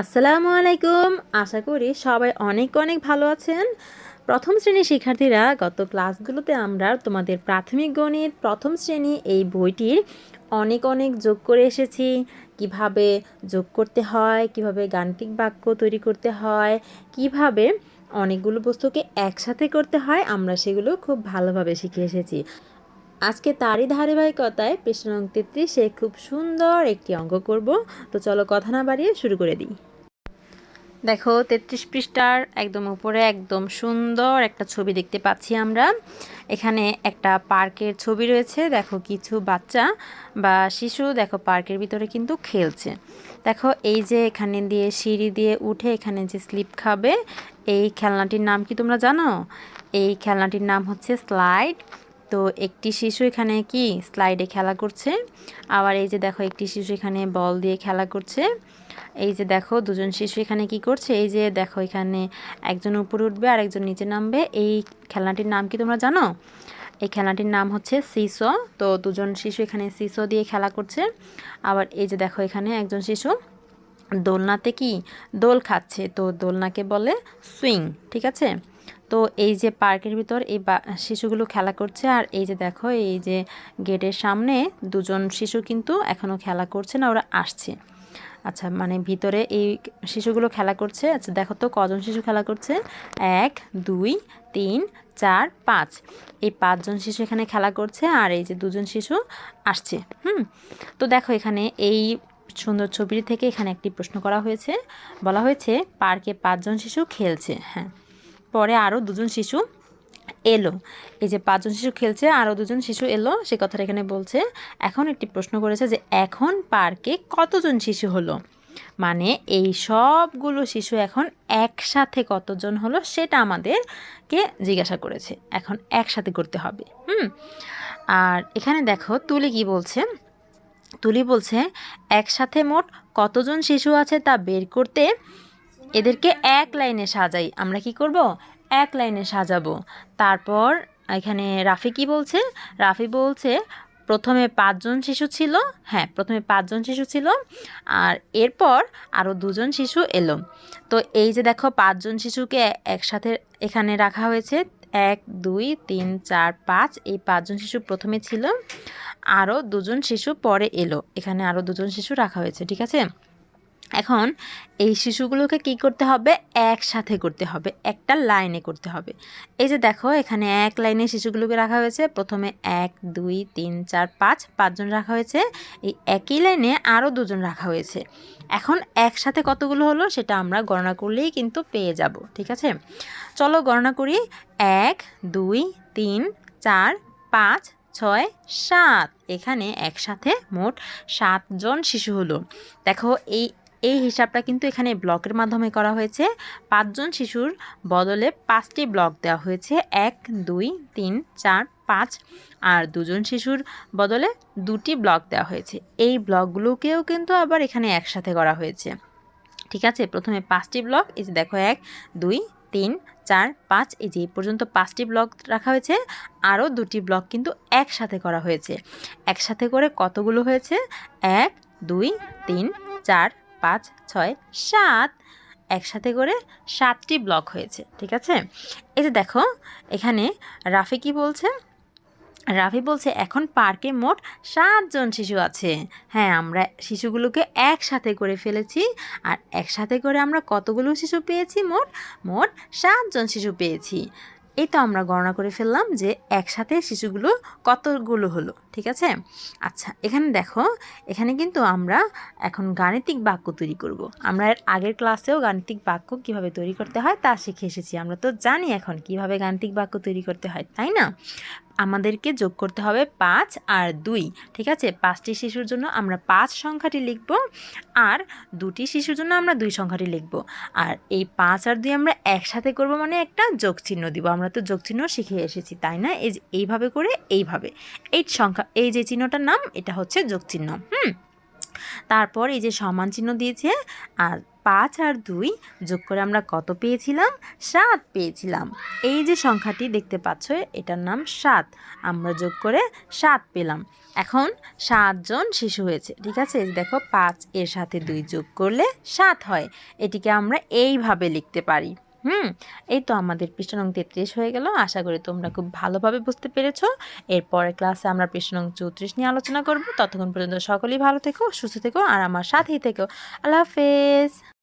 আসসালামু আলাইকুম। আশা করি সবাই অনেক অনেক ভালো আছেন। প্রথম শ্রেণির শিক্ষার্থীরা গত ক্লাসগুলোতে আমরা তোমাদের প্রাথমিক গণিত, প্রথম শ্রেণি এই বইটির অনেক অনেক যোগ করে এসেছি। কীভাবে যোগ করতে হয়, কীভাবে গাণিতিক বাক্য তৈরি করতে হয়, কীভাবে অনেকগুলো বস্তুকে একসাথে করতে হয়, আমরা সেগুলো খুব ভালোভাবে শিখে এসেছি। আজকে তারই ধারাবাহিকতায় পৃষ্ঠ নং তেত্রিশে খুব সুন্দর একটি অঙ্ক করব। তো চলো কথা না বাড়িয়ে শুরু করে দিই। দেখো, তেত্রিশ পৃষ্ঠার একদম উপরে একদম সুন্দর একটা ছবি দেখতে পাচ্ছি আমরা। এখানে একটা পার্কের ছবি রয়েছে। দেখো, কিছু বাচ্চা বা শিশু দেখো পার্কের ভিতরে কিন্তু খেলছে। দেখো, এই যে এখানে দিয়ে সিঁড়ি দিয়ে উঠে এখানে যে স্লিপ খাবে, এই খেলনাটির নাম কি তোমরা জানো? এই খেলনাটির নাম হচ্ছে স্লাইড। তো একটি শিশু এখানে কি স্লাইডে খেলা করছে? আবার এই যে দেখো একটি শিশু এখানে বল দিয়ে খেলা করছে। এই যে দেখো দুজন শিশু এখানে কি করছে? এই যে দেখো এখানে একজন উপরে উঠবে আর একজন নিচে নামবে। এই খেলনাটির নাম কি তোমরা জানো? এই খেলনাটির নাম হচ্ছে সিসো। তো দুজন শিশু এখানে সিসো দিয়ে খেলা করছে। আবার এই যে দেখো এখানে একজন শিশু দোলনাতে কি? দোল খাচ্ছে। তো দোলনাকে বলে সুইং, ঠিক আছে? তো এই যে পার্কের ভিতর এই শিশুগুলো খেলা করছে আর এই যে দেখো, এই যে গেটের সামনে দুজন শিশু কিন্তু এখনও খেলা করছে না, ওরা আসছে। আচ্ছা মানে ভিতরে এই শিশুগুলো খেলা করছে। আচ্ছা দেখো তো কজন শিশু খেলা করছে? এক, দুই, তিন, চার, পাঁচ। এই পাঁচজন শিশু এখানে খেলা করছে আর এই যে দুজন শিশু আসছে, হুম? তো দেখো এখানে এই সুন্দর ছবিটি থেকে এখানে একটি প্রশ্ন করা হয়েছে। বলা হয়েছে, পার্কে পাঁচজন শিশু খেলছে হ্যাঁ। পরে আরও দুজন শিশু এলো। এই যে পাঁচজন শিশু খেলছে আরও দুজন শিশু এলো, সে কথাটা এখানে বলছে। এখন একটি প্রশ্ন করেছে যে এখন পার্কে কতজন শিশু হলো? মানে এই সবগুলো শিশু এখন একসাথে কতজন হলো সেটা আমাদেরকে জিজ্ঞাসা করেছে। এখন একসাথে করতে হবে, হুম? আর এখানে দেখো, তুলি কি বলছে? তুলি বলছে, একসাথে মোট কতজন শিশু আছে তা বের করতে এদেরকে এক লাইনে সাজাই। আমরা কি করব? এক লাইনে সাজাবো। তারপর এখানে রাফি কি বলছে? রাফি বলছে, প্রথমে পাঁচজন শিশু ছিল। হ্যাঁ প্রথমে পাঁচজন শিশু ছিল আর এরপর আরও দুজন শিশু এলো। তো এই যে দেখো, পাঁচজন শিশুকে একসাথে এখানে রাখা হয়েছে। এক, দুই, তিন, চার, পাঁচ, এই পাঁচজন শিশু প্রথমে ছিল। আরও দুজন শিশু পরে এলো। এখানে আরও দুজন শিশু রাখা হয়েছে, ঠিক আছে? এখন এই শিশুগুলোকে কি করতে হবে? একসাথে করতে হবে, একটা লাইনে করতে হবে। এই যে দেখো, এখানে এক লাইনে শিশুগুলোকে রাখা হয়েছে। প্রথমে এক, দুই, তিন, চার, পাঁচ পাঁচজন রাখা হয়েছে। এই একই লাইনে আরও দুজন রাখা হয়েছে। এখন একসাথে কতগুলো হলো সেটা আমরা গণনা করলেই কিন্তু পেয়ে যাব, ঠিক আছে? চলো গণনা করি। এক, দুই, তিন, চার, পাঁচ, ছয়, সাত। এখানে একসাথে মোট সাতজন শিশু হলো। দেখো, এই এই হিসাবটা কিন্তু এখানে ব্লকের মাধ্যমে করা হয়েছে। পাঁচজন শিশুর বদলে পাঁচটি ব্লক দেওয়া হয়েছে। এক, দুই, তিন, চার, পাঁচ আর দুজন শিশুর বদলে দুটি ব্লক দেওয়া হয়েছে। এই ব্লকগুলোকেও কিন্তু আবার এখানে একসাথে করা হয়েছে। ঠিক আছে? প্রথমে পাঁচটি ব্লক এই যে দেখো এক, দুই, তিন, চার, পাঁচ, এই যে পর্যন্ত পাঁচটি ব্লক রাখা হয়েছে। আরও দুটি ব্লক কিন্তু একসাথে করা হয়েছে। একসাথে করে কতগুলো হয়েছে? এক, দুই, তিন, চার পাঁচ, ছয়, সাত। একসাথে করে সাতটি ব্লক হয়েছে, ঠিক আছে? এই যে দেখো, এখানে রাফি কি বলছে? রাফি বলছে, এখন পার্কে মোট সাতজন শিশু আছে। হ্যাঁ আমরা শিশুগুলোকে একসাথে করে ফেলেছি, আর একসাথে করে আমরা কতগুলো শিশু পেয়েছি? মোট মোট সাতজন শিশু পেয়েছি। এই তো আমরা গণনা করে ফেললাম যে একসাথে শিশুগুলো কতগুলো হলো, ঠিক আছে? আচ্ছা এখানে দেখো, এখানে কিন্তু আমরা এখন গাণিতিক বাক্য তৈরি করব। আমরা এর আগের ক্লাসেও গাণিতিক বাক্য কীভাবে তৈরি করতে হয় তা শিখে এসেছি। আমরা তো জানি এখন কীভাবে গাণিতিক বাক্য তৈরি করতে হয়, তাই না? আমাদেরকে যোগ করতে হবে পাঁচ আর দুই, ঠিক আছে? পাঁচটি শিশুর জন্য আমরা পাঁচ সংখ্যাটি লিখব আর দুটি শিশুর জন্য আমরা দুই সংখ্যাটি লিখব। আর এই পাঁচ আর দুই আমরা একসাথে করব মানে একটা যোগ চিহ্ন দিব। আমরা তো যোগ চিহ্ন শিখে এসেছি, তাই না? এই এইভাবে করে এইভাবে। এই সংখ্যা, এই যে চিহ্নটার নাম, এটা হচ্ছে যোগ চিহ্ন হুম? তারপর এই যে সমান চিহ্ন দিয়েছে, আর পাঁচ আর দুই যোগ করে আমরা কত পেয়েছিলাম? সাত পেয়েছিলাম। এই যে সংখ্যাটি দেখতে পাচ্ছ, এটার নাম সাত। আমরা যোগ করে সাত পেলাম। এখন সাতজন শিশু হয়েছে, ঠিক আছে? দেখো, পাঁচ এর সাথে দুই যোগ করলে সাত হয়। এটিকে আমরা এইভাবে লিখতে পারি। হুম, এই তো আমাদের পৃষ্ঠ নং তেত্রিশ হয়ে গেল। আশা করি তোমরা খুব ভালোভাবে বুঝতে পেরেছ। এরপরে ক্লাসে আমরা পৃষ্ঠ নং চৌত্রিশ নিয়ে আলোচনা করব। ততক্ষণ পর্যন্ত সকলেই ভালো থেকো, সুস্থ থেকো, আর আমার সাথেই থেকো। আল্লাহ হাফেজ।